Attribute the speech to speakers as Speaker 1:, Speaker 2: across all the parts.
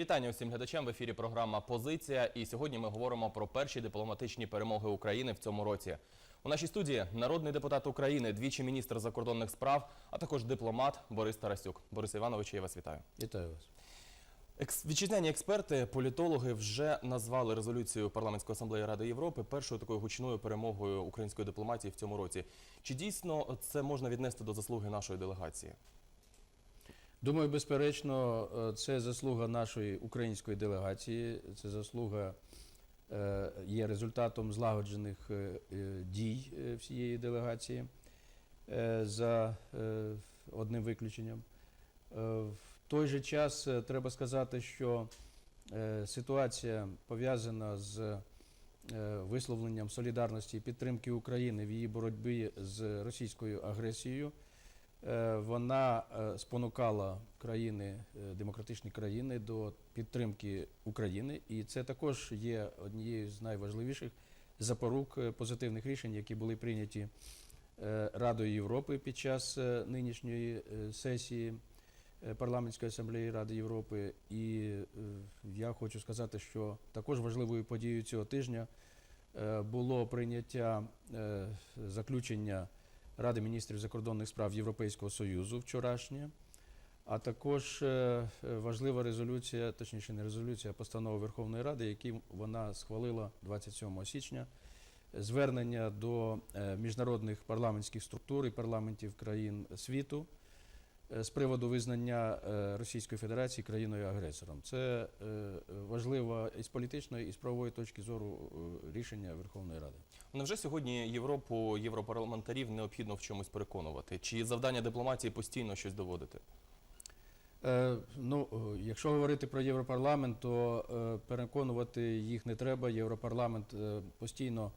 Speaker 1: Вітання усім глядачам в ефірі. Програма Позиція. І сьогодні ми говоримо про перші дипломатичні перемоги України в цьому році. У нашій студії народний депутат України, двічі міністр закордонних справ, а також дипломат Борис Тарасюк. Борис Іванович, я вас вітаю.
Speaker 2: Вітаю вас.
Speaker 1: Екс... Вітчизняні експерти, політологи вже назвали резолюцію парламентської асамблеї Ради Європи першою такою гучною перемогою української дипломатії в цьому році. Чи дійсно це можна віднести до заслуги нашої делегації?
Speaker 2: Думаю, безперечно, е, це заслуга нашої української делегації. Це заслуга е, є результатом злагоджених е, дій всієї делегації за одним виключенням. В той же час треба сказати, що ситуація пов'язана з висловленням солідарності і підтримки України в її боротьбі з російською агресією. Е, Вона е, спонукала країни, е, демократичні країни до підтримки України, і це також є однією з найважливіших запорук позитивних рішень, які були прийняті Радою Європи під час нинішньої сесії парламентської асамблеї Ради Європи. І я хочу сказати, що також важливою подією цього тижня було прийняття заключення. Ради міністрів закордонних справ Європейського Союзу вчорашнє, а також е, е, важлива резолюція, точніше не резолюція, а постанова Верховної Ради, яку вона схвалила 27 січня. Звернення до е, міжнародних парламентських структур і парламентів країн світу з приводу визнання е, Російської Федерації країною-агресором. Це е, важливо і з політичної, і з правової точки зору е, рішення Верховної Ради.
Speaker 1: Невже сьогодні Європу, європарламентарів необхідно в чомусь переконувати? Чи завдання дипломатії постійно щось доводити?
Speaker 2: Е, ну, якщо говорити про Європарламент, то е, переконувати їх не треба. Європарламент е, постійно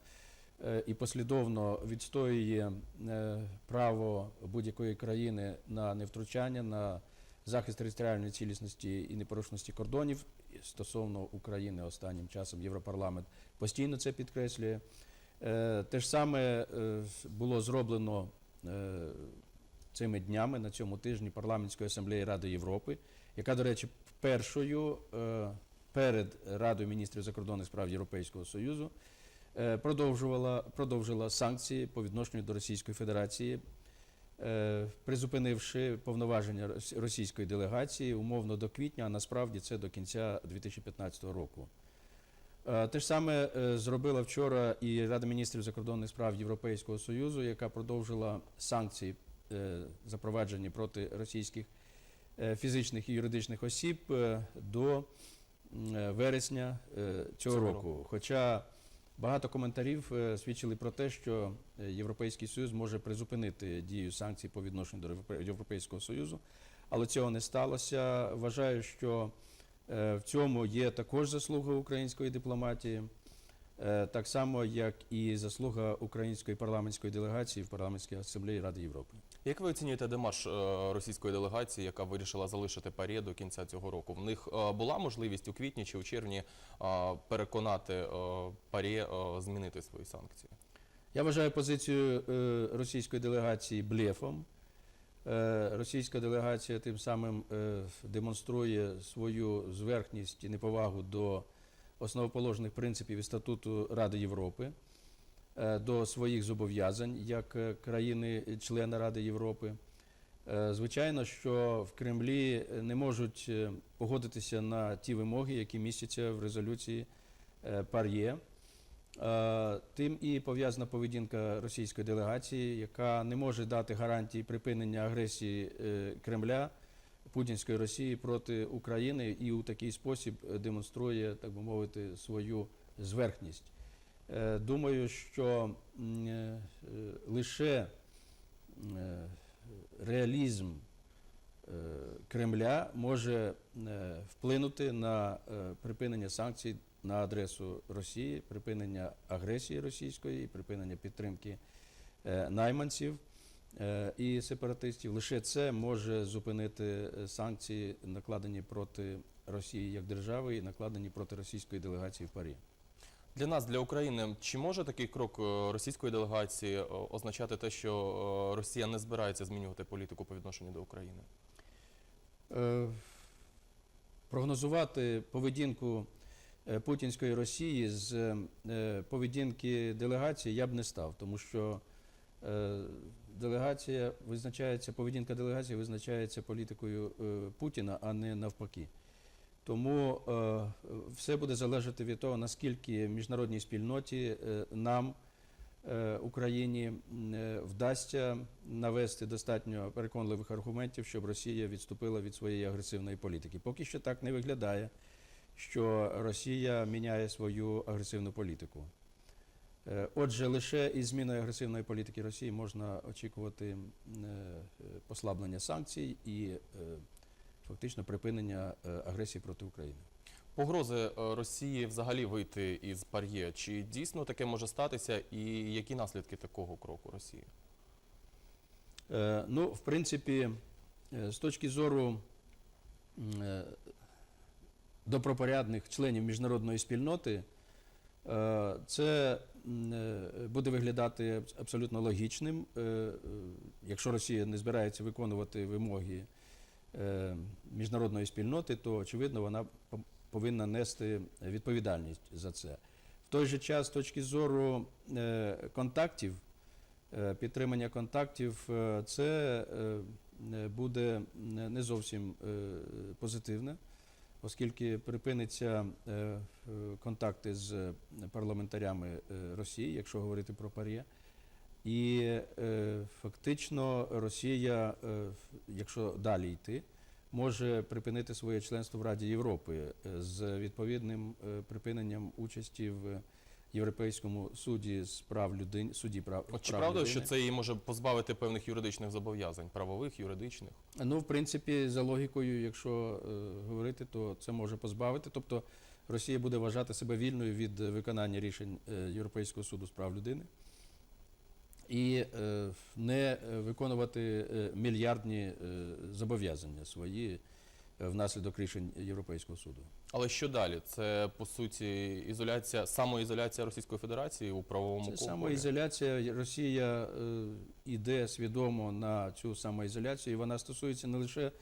Speaker 2: і послідовно відстоює е, право будь-якої країни на невтручання, на захист територіальної цілісності і непорушності кордонів. Стосовно України останнім часом Європарламент постійно це підкреслює. Е, Те ж саме е, було зроблено е, цими днями на цьому тижні парламентської асамблеї Ради Європи, яка, до речі, першою е, перед Радою міністрів закордонних справ Європейського Союзу е, продовжувала продовжила санкції по відношенню до Російської Федерації, е, призупинивши повноваження російської делегації умовно до квітня, а насправді це до кінця 2015 року. Е, Те ж саме е, зробила вчора і Рада міністрів закордонних справ Європейського Союзу, яка продовжила санкції, е, запроваджені проти російських е, фізичних і юридичних осіб е, до е, вересня е, Цього року. Хоча багато коментарів е, свідчили про те, що е, Європейський Союз може призупинити дію санкцій по відношенню до Європейського Союзу, але цього не сталося. Вважаю, що Е, В цьому є також заслуга української дипломатії, так само як і заслуга української парламентської делегації в парламентській асамблеї Ради Європи.
Speaker 1: Як ви оцінюєте демарш е, російської делегації, яка вирішила залишити парі до кінця цього року? В них е, була можливість у квітні чи у червні е, переконати парі змінити свої санкції?
Speaker 2: Я вважаю позицію російської делегації блефом. Російська делегація тим самим демонструє свою зверхність і неповагу до основоположних принципів і статуту Ради Європи, до своїх зобов'язань як е, країни-члени Ради Європи. Е, Звичайно, що в Кремлі не можуть е, погодитися на ті вимоги, які містяться в резолюції е, Пар'є. Е, Тим і пов'язана поведінка російської делегації, яка не може дати гарантії припинення агресії е, Кремля Путінської Росії проти України і у такий спосіб е, демонструє, так би мовити, свою зверхність. Е, Думаю, що е, лише е, реалізм Кремля може вплинути на припинення санкцій на адресу Росії, припинення агресії російської, і припинення підтримки найманців і сепаратистів. Лише це може зупинити санкції, накладені проти Росії як держави і накладені проти російської делегації в Парі.
Speaker 1: Для нас, для України, чи може такий крок е, російської делегації е, означати те, що е, Росія не збирається змінювати політику по відношенню до України?
Speaker 2: Прогнозувати поведінку путінської Росії з поведінки делегації я б не став, тому що делегація визначається, поведінка делегації визначається політикою Путіна, а не навпаки. Тому е, все буде залежати від того, наскільки міжнародній спільноті е, нам, е, Україні, вдасться навести достатньо переконливих аргументів, щоб Росія відступила від своєї агресивної політики. Поки що так не виглядає, що Росія міняє свою агресивну політику. Отже, лише із зміною агресивної політики Росії можна очікувати послаблення санкцій і фактично припинення е, агресії проти України.
Speaker 1: Погрози е, Росії взагалі вийти із пар'є. Чи дійсно таке може статися, і які наслідки такого кроку Росії?
Speaker 2: Е, Ну, в принципі, з точки зору добропорядних членів міжнародної спільноти, це буде виглядати абсолютно логічним, якщо Росія не збирається виконувати вимоги міжнародної спільноти, то очевидно вона по- повинна нести відповідальність за це. В той же час, з точки зору е, контактів, е, підтримання контактів, е, це е, е, буде не зовсім е, позитивне, оскільки припиниться е, е, контакти з парламентарями е, Росії, якщо говорити про ПАРЄ. І е, фактично Росія, е, якщо далі йти, може припинити своє членство в Раді Європи е, з відповідним е, припиненням участі в Європейському суді з прав людини, суді прав,
Speaker 1: От чи
Speaker 2: прав
Speaker 1: правда,
Speaker 2: людини.
Speaker 1: що це її може позбавити певних юридичних зобов'язань, правових, юридичних?
Speaker 2: Ну, в принципі, за логікою, якщо е, говорити, то це може позбавити. Тобто Росія буде вважати себе вільною від виконання рішень е, Європейського суду з прав людини і е, не виконувати е, мільярдні е, зобов'язання свої внаслідок рішень Європейського суду.
Speaker 1: Але що далі? Це по суті ізоляція, самоізоляція Російської Федерації у правовому
Speaker 2: Це самоізоляція. Росія йде свідомо на цю самоізоляцію, і вона стосується не лише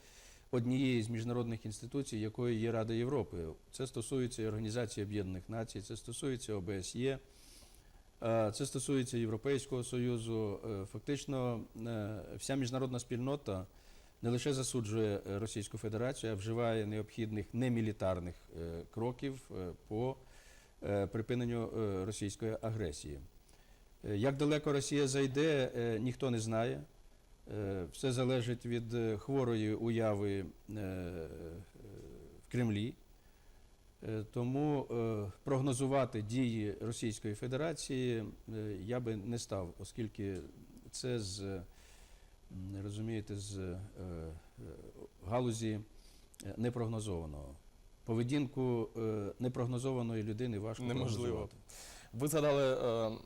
Speaker 2: однієї з міжнародних інституцій, якою є Рада Європи. Це стосується і Організації Об'єднаних Націй, це стосується ОБСЄ, це стосується Європейського Союзу. Е, Фактично, е, вся міжнародна спільнота не лише засуджує е, Російську Федерацію, а вживає необхідних немілітарних е, кроків е, по е, припиненню е, російської агресії. Е, Як далеко Росія зайде, е, ніхто не знає. Е, Все залежить від е, хворої уяви е, е, в Кремлі. Е, Тому е, прогнозувати дії Російської Федерації е, я би не став, оскільки це з, розумієте, з галузі непрогнозованого. Поведінку непрогнозованої людини важко
Speaker 1: Неможливо.
Speaker 2: прогнозувати.
Speaker 1: Ви згадали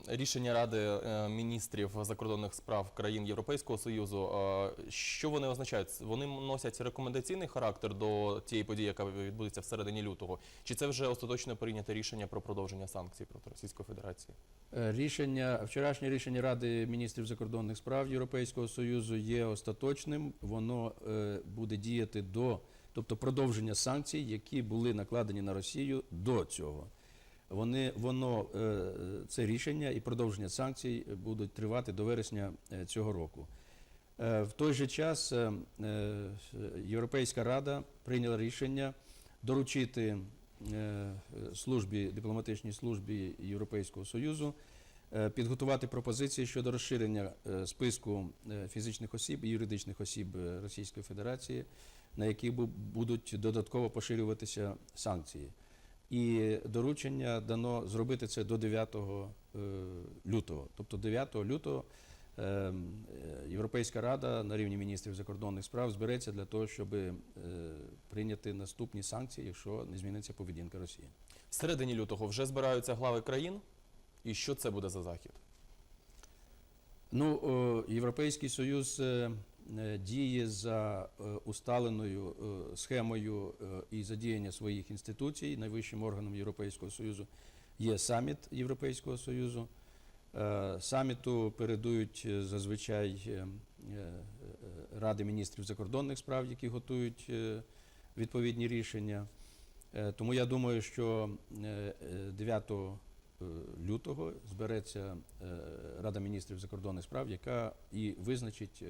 Speaker 1: е, рішення Ради е, міністрів закордонних справ країн Європейського Союзу. Е, що вони означають? Вони носять рекомендаційний характер до тієї події, яка відбудеться всередині лютого? Чи це вже остаточно прийняте рішення про продовження санкцій проти Російської Федерації?
Speaker 2: Рішення, вчорашнє рішення Ради міністрів закордонних справ Європейського Союзу є остаточним. Воно буде діяти до, тобто продовження санкцій, які були накладені на Росію до цього. Вони, воно, е, це рішення і продовження санкцій будуть тривати до вересня е, цього року. Е, В той же час Європейська Рада прийняла рішення доручити службі, дипломатичній службі Європейського Союзу підготувати пропозиції щодо розширення списку фізичних осіб і юридичних осіб Російської Федерації, на які бу- будуть додатково поширюватися санкції. І доручення дано зробити це до 9 е, лютого. Тобто 9 лютого е, е, Європейська рада на рівні міністрів закордонних справ збереться для того, щоб е, прийняти наступні санкції, якщо не зміниться поведінка Росії.
Speaker 1: Всередині лютого вже збираються глави країн. І що це буде за захід?
Speaker 2: Ну, Європейський Союз е, діє за е, усталеною е, схемою і задіяння своїх інституцій. Найвищим органом Європейського Союзу є саміт Європейського Союзу. Саміту передують зазвичай Ради міністрів закордонних справ, які готують відповідні рішення. Тому я думаю, що е, е, 9 е, лютого збереться Рада міністрів закордонних справ, яка і визначить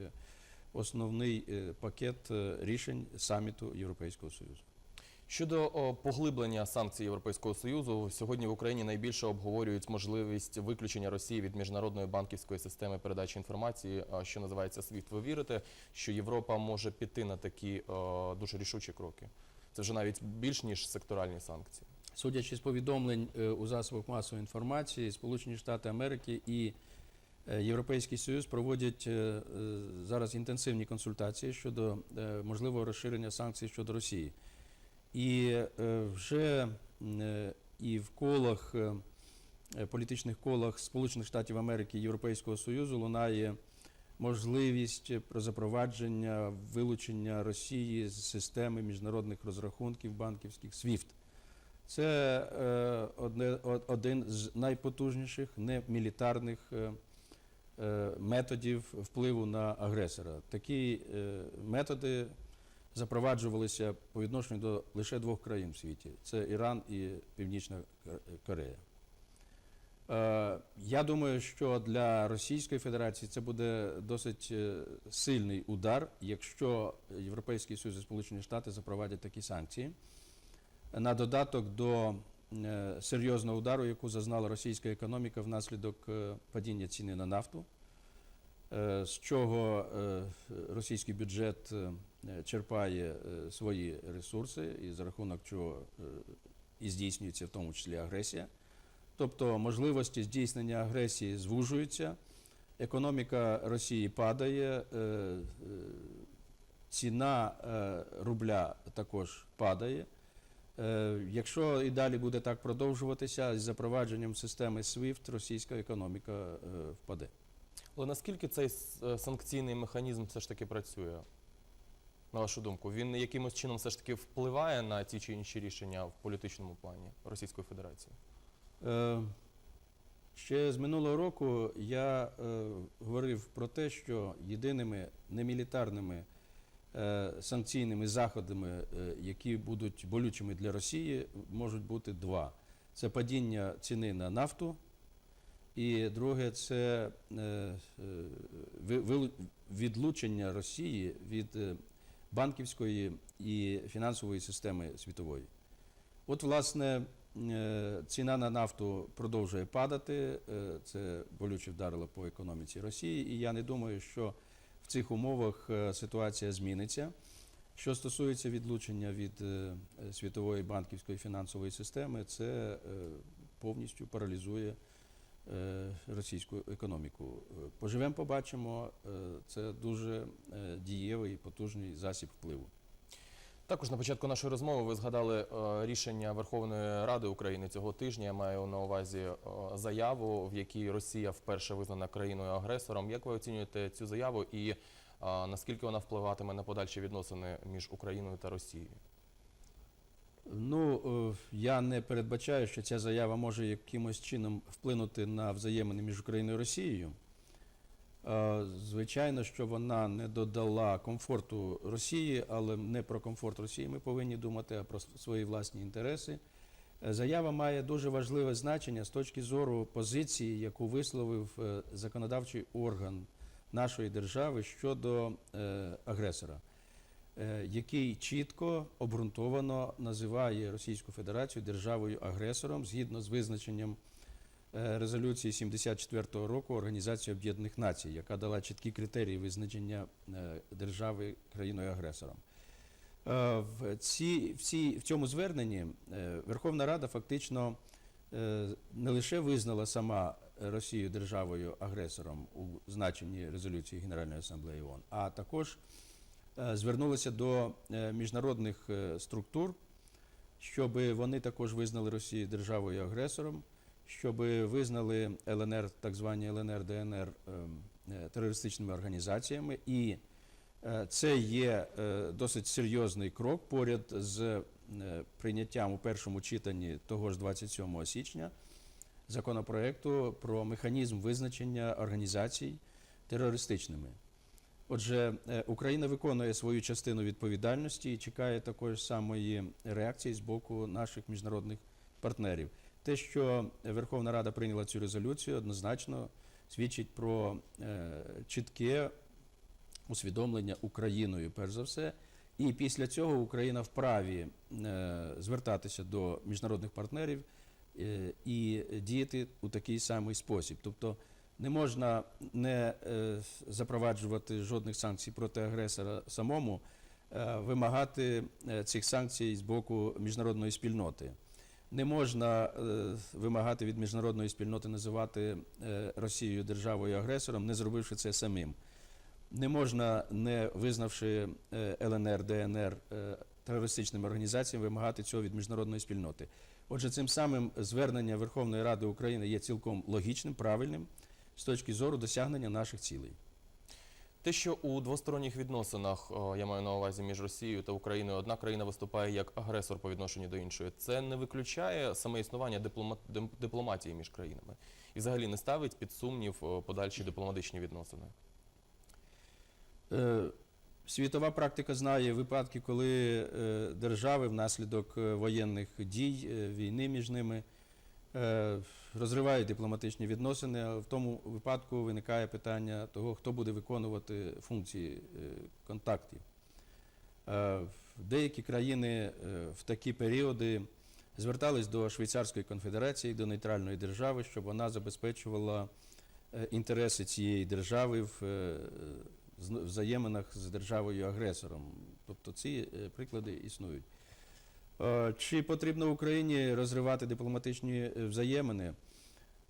Speaker 2: основний е, пакет е, рішень саміту Європейського Союзу.
Speaker 1: Щодо поглиблення санкцій Європейського союзу, сьогодні в Україні найбільше обговорюють можливість виключення Росії від міжнародної банківської системи передачі інформації, що називається SWIFT. Ви вірите, що Європа може піти на такі дуже рішучі кроки? Це вже навіть більш ніж секторальні санкції.
Speaker 2: Судячи з повідомлень е, у засобах масової інформації, Сполучені Штати Америки і Європейський Союз проводять е, е, зараз інтенсивні консультації щодо е, можливого розширення санкцій щодо Росії. І е, вже е, і в колах, е, е, політичних колах Сполучених Штатів Америки і Європейського Союзу лунає можливість про запровадження вилучення Росії з системи міжнародних розрахунків банківських SWIFT. Це е, один з найпотужніших немілітарних е, е, методів впливу на агресора. Такі е, методи запроваджувалися по відношенню до лише двох країн в світі: це Іран і Північна Корея. Е, Я думаю, що для Російської Федерації це буде досить е, сильний удар, якщо Європейський Союз і Сполучені Штати запровадять такі санкції. На додаток до е, серйозного удару, яку зазнала російська економіка внаслідок е, падіння ціни на нафту, е, з чого е, російський бюджет е, черпає е, свої ресурси, і за рахунок чого е, і здійснюється в тому числі агресія. Тобто можливості здійснення агресії звужуються, економіка Росії падає, е, е, ціна е, рубля також падає. Е, Якщо і далі буде так продовжуватися, з запровадженням системи SWIFT російська економіка е, впаде.
Speaker 1: Але наскільки цей е, санкційний механізм все ж таки працює? На вашу думку, він якимось чином все ж таки впливає на ті чи інші рішення в політичному плані Російської Федерації?
Speaker 2: Е, Ще з минулого року я е, говорив про те, що єдиними немілітарними санкційними заходами, е, які будуть болючими для Росії, можуть бути два: це падіння ціни на нафту, і друге це е, е, відлучення Росії від е, банківської і фінансової системи світової. От, власне, е, ціна на нафту продовжує падати. е, Це болюче вдарило по економіці Росії, і я не думаю, що цих умовах е, ситуація зміниться. Що стосується відлучення від е, світової банківської фінансової системи, це е, повністю паралізує російську економіку. Поживемо, побачимо. Це дуже дієвий і потужний засіб впливу.
Speaker 1: Також на початку нашої розмови ви згадали е, рішення Верховної Ради України цього тижня. Я маю на увазі е, заяву, в якій Росія вперше визнана країною агресором. Як ви оцінюєте цю заяву і е, наскільки вона впливатиме на подальші відносини між Україною та Росією?
Speaker 2: Ну, я не передбачаю, що ця заява може якимось чином вплинути на взаємини між Україною і Росією. Е, Звичайно, що вона не додала комфорту Росії, але не про комфорт Росії ми повинні думати, а про свої власні інтереси. Е, Заява має дуже важливе значення з точки зору позиції, яку висловив е, законодавчий орган нашої держави щодо агресора який чітко обґрунтовано називає Російську Федерацію державою-агресором згідно з визначенням резолюції 74-го року Організації Об'єднаних Націй, яка дала чіткі критерії визначення е, держави країною-агресором. Е, В, ці, в, цій, в цьому зверненні е, Верховна Рада фактично е, не лише визнала сама Росію державою-агресором у значенні резолюції Генеральної асамблеї ООН, а також е, звернулися до е, міжнародних е, структур, щоб вони також визнали Росію державою-агресором, щоб визнали ЛНР, так звані ЛНР, ДНР ем, е, терористичними організаціями. І е, це є е, досить серйозний крок поряд з прийняттям у першому читанні того ж 27 січня законопроекту про механізм визначення організацій терористичними. Отже, Україна виконує свою частину відповідальності і чекає такої самої реакції з боку наших міжнародних партнерів. Те, що Верховна Рада прийняла цю резолюцію, однозначно свідчить про е, чітке усвідомлення Україною, перш за все. І після цього Україна вправі е, звертатися до міжнародних партнерів е, і діяти у такий самий спосіб. Тобто не можна не запроваджувати жодних санкцій проти агресора самому, вимагати цих санкцій з боку міжнародної спільноти. Не можна е, вимагати від міжнародної спільноти називати е, Росію державою агресором, не зробивши це самим. Не можна, не визнавши е, ЛНР, ДНР е, терористичними організаціями, вимагати цього від міжнародної спільноти. Отже, цим самим звернення Верховної Ради України є цілком логічним, правильним з точки зору досягнення наших цілей.
Speaker 1: Те, що у двосторонніх відносинах, я маю на увазі між Росією та Україною, одна країна виступає як агресор по відношенню до іншої, це не виключає саме існування дипломатії між країнами і взагалі не ставить під сумнів подальші дипломатичні відносини.
Speaker 2: Е, Світова практика знає випадки, коли е, держави внаслідок е, воєнних дій, е, війни між ними е, розривають дипломатичні відносини. В тому випадку виникає питання того, хто буде виконувати функції е, контактів. Е, Деякі країни е, в такі періоди звертались до Швейцарської конфедерації, до нейтральної держави, щоб вона забезпечувала е, інтереси цієї держави в е, взаєминах з державою-агресором. Тобто ці е, приклади існують. Е, Чи потрібно Україні розривати дипломатичні е, взаємини?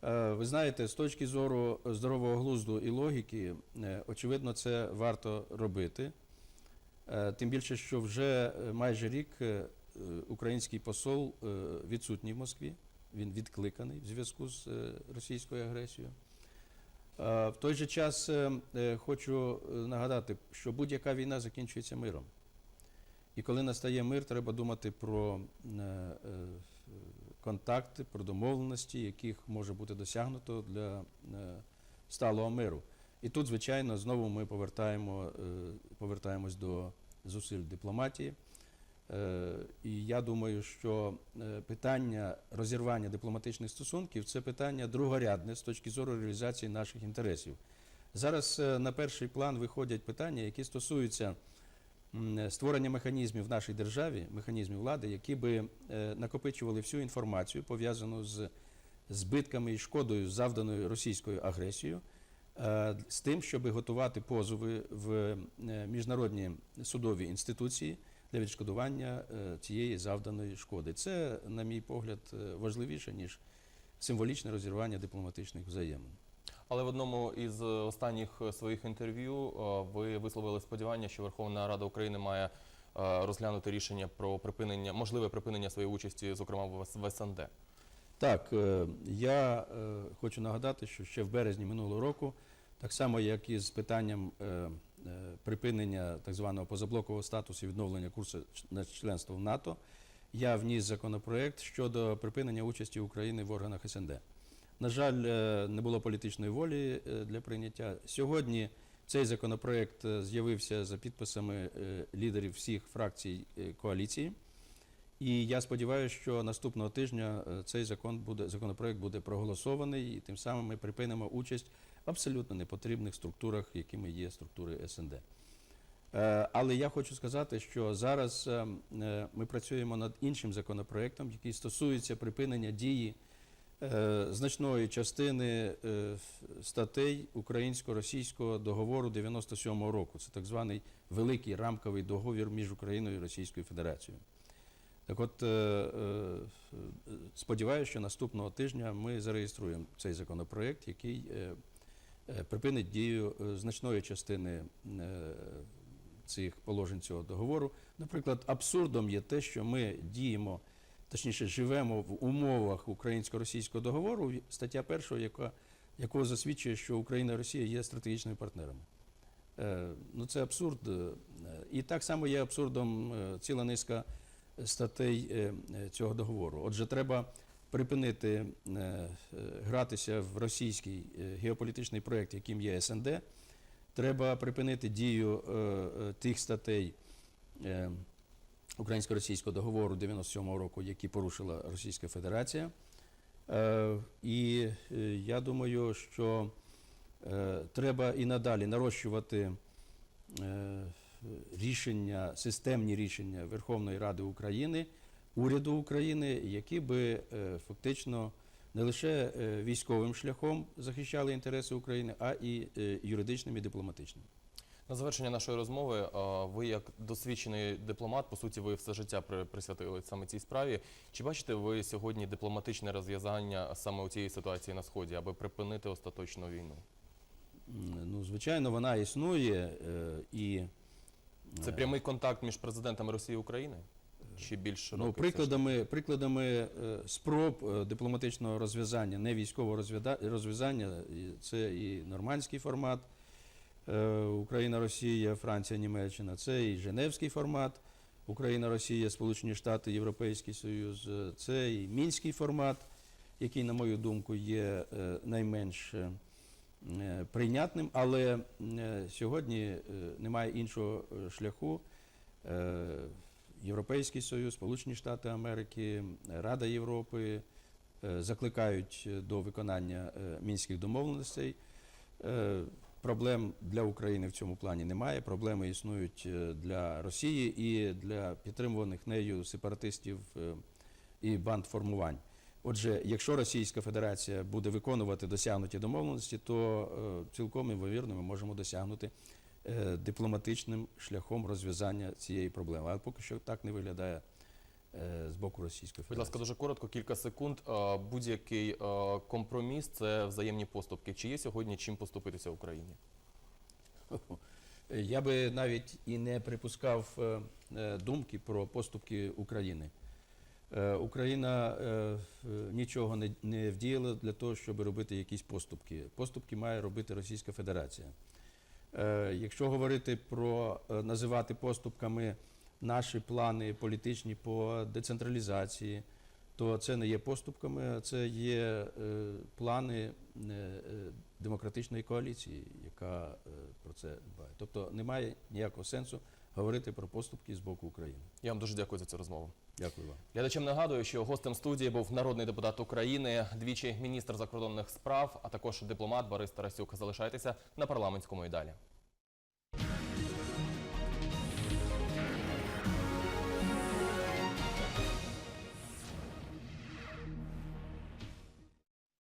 Speaker 2: Е, Ви знаєте, з точки зору здорового глузду і логіки, очевидно, це варто робити. Тим більше, що вже майже рік український посол відсутній в Москві. Він відкликаний в зв'язку з російською агресією. В той же час хочу нагадати, що будь-яка війна закінчується миром. І коли настає мир, треба думати про е, е, контакти, про домовленості, яких може бути досягнуто для е, сталого миру. І тут, звичайно, знову ми повертаємо, повертаємось до зусиль дипломатії. І я думаю, що питання розірвання дипломатичних стосунків це питання другорядне з точки зору реалізації наших інтересів. Зараз на перший план виходять питання, які стосуються створення механізмів в нашій державі, механізмів влади, які би е, накопичували всю інформацію, пов'язану з збитками і шкодою, завданою російською агресією, е, з тим, щоб готувати позови в е, міжнародні судові інституції для відшкодування е, цієї завданої шкоди. Це, на мій погляд, е, важливіше, ніж символічне розірвання дипломатичних взаємин.
Speaker 1: Але в одному із е, останніх е, своїх інтерв'ю е, ви висловили сподівання, що Верховна Рада України має розглянути рішення про припинення, можливе припинення своєї участі, зокрема в СНД.
Speaker 2: Так, я хочу нагадати, що ще в березні минулого року, так само як і з питанням припинення так званого позаблокового статусу і відновлення курсу на членство в НАТО, я вніс законопроект щодо припинення участі України в органах СНД. На жаль, е, не було політичної волі е, для прийняття. Сьогодні цей законопроект е, з'явився за підписами лідерів всіх фракцій коаліції. І я сподіваюся, що наступного тижня цей закон буде, законопроект буде проголосований, і тим самим ми припинимо участь в абсолютно непотрібних структурах, якими є структури СНД. Але я хочу сказати, що зараз е, е, ми працюємо над іншим законопроектом, який стосується припинення дії значної частини е, статей українсько-російського договору 97-го року. Це так званий великий рамковий договір між Україною і Російською Федерацією. Так от, е, е, сподіваюся, що наступного тижня ми зареєструємо цей законопроект, який е, е, припинить дію е, значної частини е, цих положень цього договору. Наприклад, абсурдом є те, що ми діємо, точніше, живемо в умовах українсько-російського договору, стаття першого, яка, якого засвідчує, що Україна і Росія є стратегічними партнерами. Е, Ну, це абсурд. Е, І так само є абсурдом е, ціла низка статей цього договору. Отже, треба припинити гратися в російський геополітичний проєкт, яким є СНД. Треба припинити дію тих статей українсько-російського договору 97-го року, які порушила Російська Федерація. Е, і е, я думаю, що е, треба і надалі нарощувати рішення, системні рішення Верховної Ради України, уряду України, які би фактично не лише військовим шляхом захищали інтереси України, а і юридичним і дипломатичним.
Speaker 1: На завершення нашої розмови, е, ви як досвідчений дипломат, по суті, ви все життя при- присвятили саме цій справі. Чи бачите ви сьогодні дипломатичне розв'язання саме у цієї ситуації на сході, аби припинити остаточну війну?
Speaker 2: Ну, звичайно, вона існує е, і
Speaker 1: Це прямий контакт між президентами Росії і України? Чи більш?
Speaker 2: Ну, прикладами, прикладами е, спроб е, дипломатичного розв'язання, не військового розв'язання, це і нормандський формат е, Україна, Росія, Франція, Німеччина, це і Женевський формат Україна, Росія, Сполучені Штати, Європейський Союз, е, це і мінський формат, який, на мою думку, є е, найменш е, е, прийнятним, але е, сьогодні е, немає іншого е, шляху. Е, Європейський Союз, Сполучені Штати Америки, Рада Європи е, закликають е, до виконання е, мінських домовленостей. Проблем для України в цьому плані немає. Проблеми існують е, для Росії і для підтримуваних нею сепаратистів е, і банд формувань. Отже, якщо Російська Федерація буде виконувати досягнуті домовленості, то е, цілком імовірно ми можемо досягнути дипломатичним шляхом розв'язання цієї проблеми. Але поки що так не виглядає з боку Російської Федерації.
Speaker 1: Будь ласка, дуже коротко, кілька секунд. Е, Будь-який е, компроміс це взаємні поступки. Чи є сьогодні чим поступитися Україні?
Speaker 2: Я би навіть і не припускав е, е, думки про поступки України. Е, Україна е, е, нічого не, вдіяла для того, щоб робити якісь поступки. Поступки має робити Російська Федерація. Е, Якщо говорити про е, називати поступками наші плани політичні по децентралізації, то це не є поступками, а це є е, плани е, е, демократичної коаліції, яка про це дбає. Тобто немає ніякого сенсу говорити про поступки з боку України.
Speaker 1: Я вам дуже дякую за цю розмову.
Speaker 2: Дякую вам.
Speaker 1: Глядачам нагадую, що гостем студії був народний депутат України, двічі міністр закордонних справ, а також дипломат Борис Тарасюк. Залишайтеся на парламентському і далі.